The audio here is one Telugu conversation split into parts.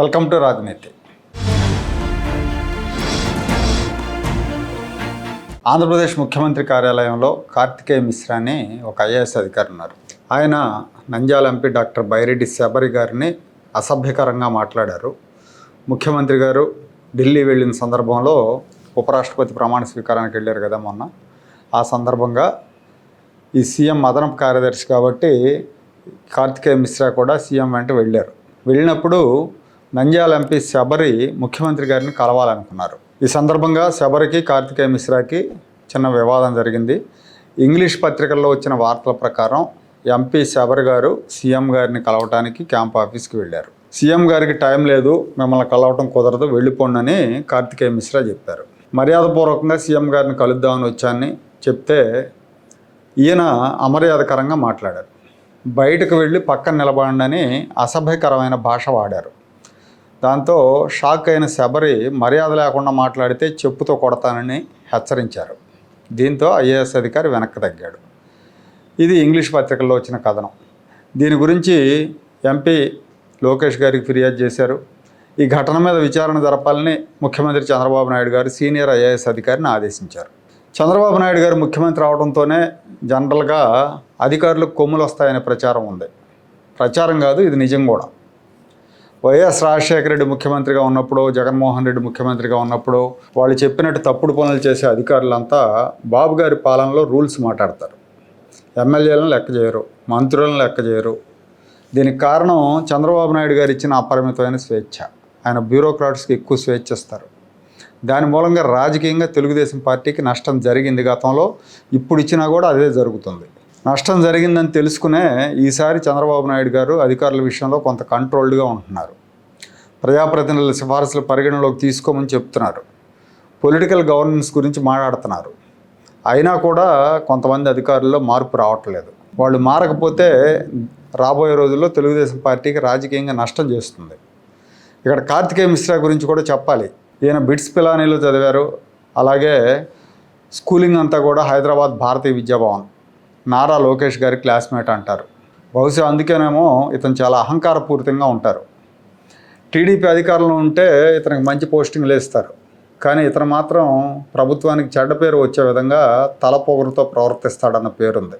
వెల్కమ్ టు రాజనీతి. ఆంధ్రప్రదేశ్ ముఖ్యమంత్రి కార్యాలయంలో కార్తికేయ మిశ్రా అని ఒక ఐఏఎస్ అధికారి ఉన్నారు. ఆయన నంద్యాల ఎంపీ డాక్టర్ బైరెడ్డి శబరి గారిని అసభ్యకరంగా మాట్లాడారు. ముఖ్యమంత్రి గారు ఢిల్లీ వెళ్ళిన సందర్భంలో ఉపరాష్ట్రపతి ప్రమాణ స్వీకారానికి వెళ్ళారు కదా మొన్న. ఆ సందర్భంగా ఈ సీఎం అదనపు కార్యదర్శి కాబట్టి కార్తికేయ మిశ్రా కూడా సీఎం వెంట వెళ్ళారు. వెళ్ళినప్పుడు నంద్యాల ఎంపీ శబరి ముఖ్యమంత్రి గారిని కలవాలనుకున్నారు. ఈ సందర్భంగా శబరికి కార్తికేయ మిశ్రాకి చిన్న వివాదం జరిగింది. ఇంగ్లీష్ పత్రికల్లో వచ్చిన వార్తల ప్రకారం ఎంపీ శబరి గారు సీఎం గారిని కలవటానికి క్యాంప్ ఆఫీస్కి వెళ్ళారు. సీఎం గారికి టైం లేదు మిమ్మల్ని కలవటం కుదరదు వెళ్ళిపోండి కార్తికేయ మిశ్రా చెప్పారు. మర్యాదపూర్వకంగా సీఎం గారిని కలుద్దామని వచ్చానని చెప్తే ఈయన అమర్యాదకరంగా మాట్లాడారు. బయటకు వెళ్ళి పక్కన నిలబడండి అని అసభ్యకరమైన భాష వాడారు. దాంతో షాక్ అయిన శబరి మర్యాద లేకుండా మాట్లాడితే చెప్పుతో కొడతానని హెచ్చరించారు. దీంతో ఐఏఎస్ అధికారి వెనక్కి తగ్గాడు. ఇది ఇంగ్లీష్ పత్రికల్లో వచ్చిన కథనం. దీని గురించి ఎంపీ లోకేష్ గారికి ఫిర్యాదు చేశారు. ఈ ఘటన మీద విచారణ జరపాలని ముఖ్యమంత్రి చంద్రబాబు నాయుడు గారు సీనియర్ ఐఏఎస్ అధికారిని ఆదేశించారు. చంద్రబాబు నాయుడు గారు ముఖ్యమంత్రి అవడంతోనే జనరల్గా అధికారులకు కొమ్ములు వస్తాయనే ప్రచారం ఉంది. ప్రచారం కాదు ఇది నిజం కూడా. వైఎస్ రాజశేఖర రెడ్డి ముఖ్యమంత్రిగా ఉన్నప్పుడు జగన్మోహన్ రెడ్డి ముఖ్యమంత్రిగా ఉన్నప్పుడు వాళ్ళు చెప్పినట్టు తప్పుడు పనులు చేసే అధికారులంతా బాబు గారి పాలనలో రూల్స్ మాట్లాడతారు. ఎమ్మెల్యేలను లెక్క చేయరు మంత్రులను లెక్క చేయరు. దీనికి కారణం చంద్రబాబు నాయుడు గారు ఇచ్చిన అపరిమితమైన స్వేచ్ఛ. ఆయన బ్యూరోక్రాట్స్కి ఎక్కువ స్వేచ్ఛ ఇస్తారు. దాని మూలంగా రాజకీయంగా తెలుగుదేశం పార్టీకి నష్టం జరిగింది గతంలో ఇప్పుడు ఇచ్చినా కూడా అదే జరుగుతుంది. నష్టం జరిగిందని తెలుసుకునే ఈసారి చంద్రబాబు నాయుడు గారు అధికారుల విషయంలో కొంత కంట్రోల్డ్గా ఉంటున్నారు. ప్రజాప్రతినిధుల సిఫార్సులు పరిగణలోకి తీసుకోమని చెప్తున్నారు. పొలిటికల్ గవర్నెన్స్ గురించి మాట్లాడుతున్నారు. అయినా కూడా కొంతమంది అధికారుల్లో మార్పు రావట్లేదు. వాళ్ళు మారకపోతే రాబోయే రోజుల్లో తెలుగుదేశం పార్టీకి రాజకీయంగా నష్టం చేస్తుంది. ఇక్కడ కార్తికేయ మిశ్రా గురించి కూడా చెప్పాలి. ఈయన బిట్స్ పిలానీలో చదివారు. అలాగే స్కూలింగ్ అంతా కూడా హైదరాబాద్ భారతీయ విద్యాభవన్ నారా లోకేష్ గారి క్లాస్మేట్ అంటారు. బహుశా అందుకేనేమో ఇతను చాలా అహంకారపూరితంగా ఉంటారు. టీడీపీ అధికారంలో ఉంటే ఇతనికి మంచి పోస్టింగ్లు వేస్తారు కానీ ఇతను మాత్రం ప్రభుత్వానికి చెడ్డ పేరు వచ్చే విధంగా తలపొగరుతో ప్రవర్తిస్తాడన్న పేరుంది.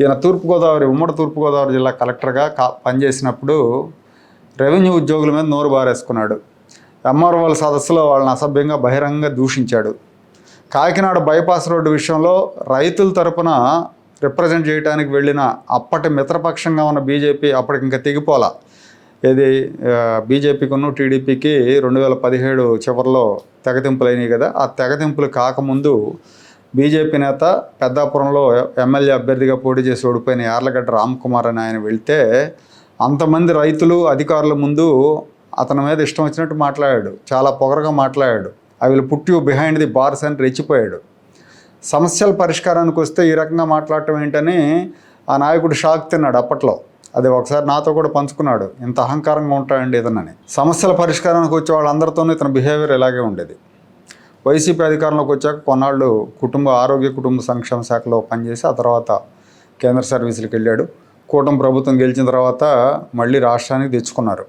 ఈయన తూర్పుగోదావరి ఉమ్మడి తూర్పుగోదావరి జిల్లా కలెక్టర్గా కా పనిచేసినప్పుడు రెవెన్యూ ఉద్యోగుల మీద నోరు బారేసుకున్నాడు. ఎంఆర్ఓల సదస్సులో వాళ్ళని అసభ్యంగా బహిరంగంగా దూషించాడు. కాకినాడ బైపాస్ రోడ్డు విషయంలో రైతుల తరపున రిప్రజెంట్ చేయడానికి వెళ్ళిన అప్పటి మిత్రపక్షంగా ఉన్న బీజేపీ అప్పటికి ఇంకా తెగిపోలా. ఏది బీజేపీకును టీడీపీకి రెండు వేల పదిహేడు చివరిలో తెగతింపులు అయినాయి కదా. ఆ తెగతింపులు కాకముందు బీజేపీ నేత పెద్దాపురంలో ఎమ్మెల్యే అభ్యర్థిగా పోటీ చేసి ఓడిపోయిన యార్లగడ్డ రామ్కుమార్ అని ఆయన వెళ్తే అంతమంది రైతులు అధికారుల ముందు అతని మీద ఇష్టం వచ్చినట్టు మాట్లాడాడు. చాలా పొగరగా మాట్లాడాడు. I will put you behind the bars అని రెచ్చిపోయాడు. సమస్యల పరిష్కారానికి వస్తే ఈ రకంగా మాట్లాడటం ఏంటని ఆ నాయకుడు షాక్ తిన్నాడు అప్పట్లో. అది ఒకసారి నాతో కూడా పంచుకున్నాడు. ఇంత అహంకారంగా ఉంటాడండి ఇదనని సమస్యల పరిష్కారానికి వచ్చే వాళ్ళందరితోనూ ఇతని బిహేవియర్ ఇలాగే ఉండేది. వైసీపీ అధికారంలోకి వచ్చాక కొన్నాళ్ళు కుటుంబ ఆరోగ్య కుటుంబ సంక్షేమ శాఖలో పనిచేసి ఆ తర్వాత కేంద్ర సర్వీసులకు వెళ్ళాడు. కూటమి ప్రభుత్వం గెలిచిన తర్వాత మళ్ళీ రాష్ట్రానికి తెచ్చుకున్నారు.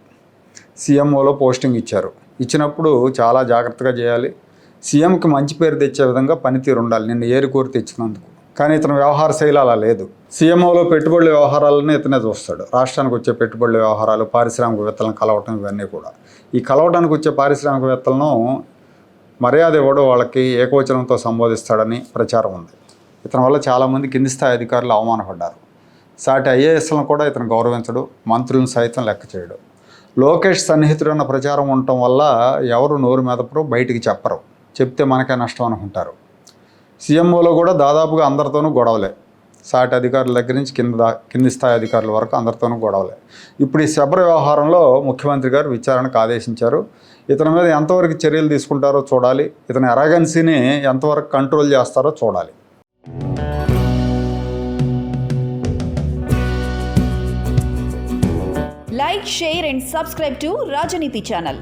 సీఎంఓలో పోస్టింగ్ ఇచ్చారు. ఇచ్చినప్పుడు చాలా జాగ్రత్తగా చేయాలి. సీఎంకి మంచి పేరు తెచ్చే విధంగా పనితీరు ఉండాలి. నిన్ను ఏరి కోరి తెచ్చినందుకు. కానీ ఇతను వ్యవహార శైలి అలా లేదు. సీఎంఓలో పెట్టుబడుల వ్యవహారాలను ఇతనే చూస్తాడు. రాష్ట్రానికి వచ్చే పెట్టుబడుల వ్యవహారాలు పారిశ్రామికవేత్తలను కలవటం ఇవన్నీ కూడా. ఈ కలవడానికి వచ్చే పారిశ్రామికవేత్తలను మర్యాద ఇవ్వడం. వాళ్ళకి ఏకవచనంతో సంబోధిస్తాడని ప్రచారం ఉంది. ఇతని వల్ల చాలామంది కింది స్థాయి అధికారులు అవమానపడ్డారు. సాటి ఐఏఎస్లను కూడా ఇతను గౌరవించడు. మంత్రులను సైతం లెక్క చేయడు. లోకేష్ సన్నిహితుడు అన్న ప్రచారం ఉండటం వల్ల ఎవరు నోరు మెదపరు బయటికి చెప్పరు. చెప్తే మనకే నష్టం అనుకుంటారు. సీఎంఓలో కూడా దాదాపుగా అందరితోనూ గొడవలే. సాటి అధికారుల దగ్గర నుంచి కింద కింది స్థాయి అధికారుల వరకు అందరితోనూ గొడవలే. ఇప్పుడు ఈ శబర వ్యవహారంలో ముఖ్యమంత్రి గారు విచారణకు ఆదేశించారు. ఇతని మీద ఎంతవరకు చర్యలు తీసుకుంటారో చూడాలి. ఇతని అరాగన్సీని ఎంతవరకు కంట్రోల్ చేస్తారో చూడాలి. Like share and subscribe to Rajaneeti channel.